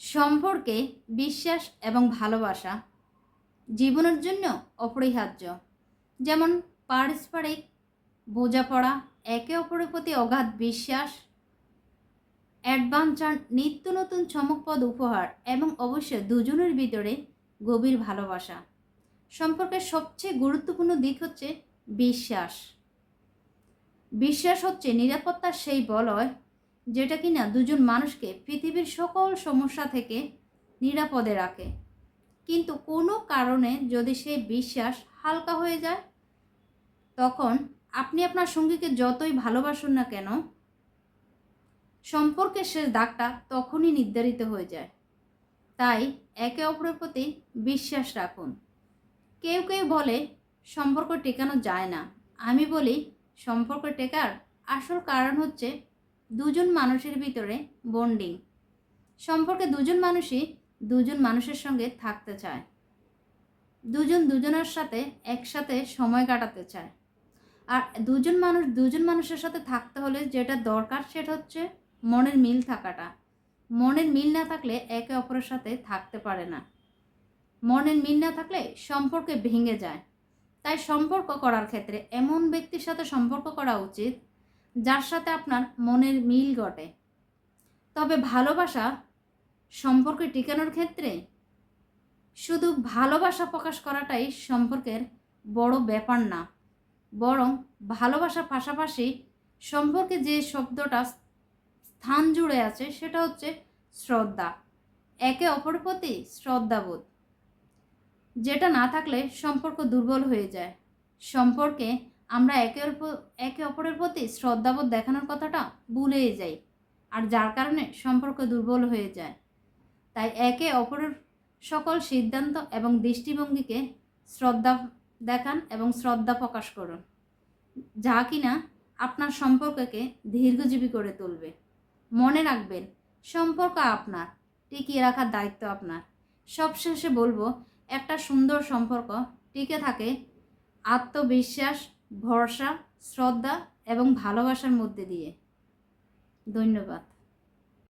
সম্পর্কে বিশ্বাস এবং ভালোবাসা জীবনের জন্য অপরিহার্য। যেমন পারস্পরিক বোঝাপড়া, একে অপরের প্রতি অগাধ বিশ্বাস অ্যাডভান্সার নিত্য নতুন চমকপদ উপহার এবং অবশ্যই দুজনের ভিতরে গভীর ভালোবাসা। সম্পর্কের সবচেয়ে গুরুত্বপূর্ণ দিক হচ্ছে বিশ্বাস। বিশ্বাস হচ্ছে নিরাপত্তার সেই বলয় যেটা কিনা দুজন মানুষকে পৃথিবীর সকল সমস্যা থেকে নিরাপদে রাখে। কিন্তু কোনো কারণে যদি সেই বিশ্বাস হালকা হয়ে যায়, তখন আপনি আপনার সঙ্গীকে যতই ভালোবাসুন না কেন, সম্পর্কের শেষ দাগটা তখনই নির্ধারিত হয়ে যায়। তাই একে অপরের প্রতি বিশ্বাস রাখুন। কেউ কেউ বলে, সম্পর্ক টেকানো যায় না। আমি বলি, সম্পর্ক টেকার আসল কারণ হচ্ছে দুজন মানুষের ভিতরে বন্ডিং সম্পর্কে দুজন মানুষই দুজন মানুষের সঙ্গে থাকতে চায়। দুজন দুজনের সাথে একসাথে সময় কাটাতে চায়। আর দুজন মানুষ দুজন মানুষের সাথে থাকতে হলে যেটা দরকার সেটা হচ্ছে মনের মিল থাকাটা। মনের মিল না থাকলে একে অপরের সাথে থাকতে পারে না। মনের মিল না থাকলে সম্পর্কে ভেঙে যায়। তাই সম্পর্ক করার ক্ষেত্রে এমন ব্যক্তির সাথে সম্পর্ক করা উচিত যার সাথে আপনার মনের মিল ঘটে। তবে ভালোবাসা সম্পর্কে টিকানোর ক্ষেত্রে শুধু ভালোবাসা প্রকাশ করাটাই সম্পর্কের বড় ব্যাপার না, বরং ভালোবাসার পাশাপাশি সম্পর্কে যে শব্দটা স্থান জুড়ে আছে সেটা হচ্ছে শ্রদ্ধা। একে অপরের প্রতি শ্রদ্ধাবোধ, যেটা না থাকলে সম্পর্ক দুর্বল হয়ে যায়। সম্পর্কে আমরা একে একে অপরের প্রতি শ্রদ্ধাবোধ দেখানোর কথাটা ভুলেই যাই, আর যার কারণে সম্পর্ক দুর্বল হয়ে যায়। তাই একে অপরের সকল সিদ্ধান্ত এবং দৃষ্টিভঙ্গিকে শ্রদ্ধা দেখান এবং শ্রদ্ধা প্রকাশ করুন, যা কিনা আপনার সম্পর্ককে দীর্ঘজীবী করে তুলবে। মনে রাখবেন, সম্পর্ক আপনার, টিকিয়ে রাখার দায়িত্ব আপনার। সবশেষে বলব, একটা সুন্দর সম্পর্ক টিকে থাকে আত্মবিশ্বাস ভরসা শ্রদ্ধা এবং ভালোবাসার মধ্যে দিয়ে। ধন্যবাদ।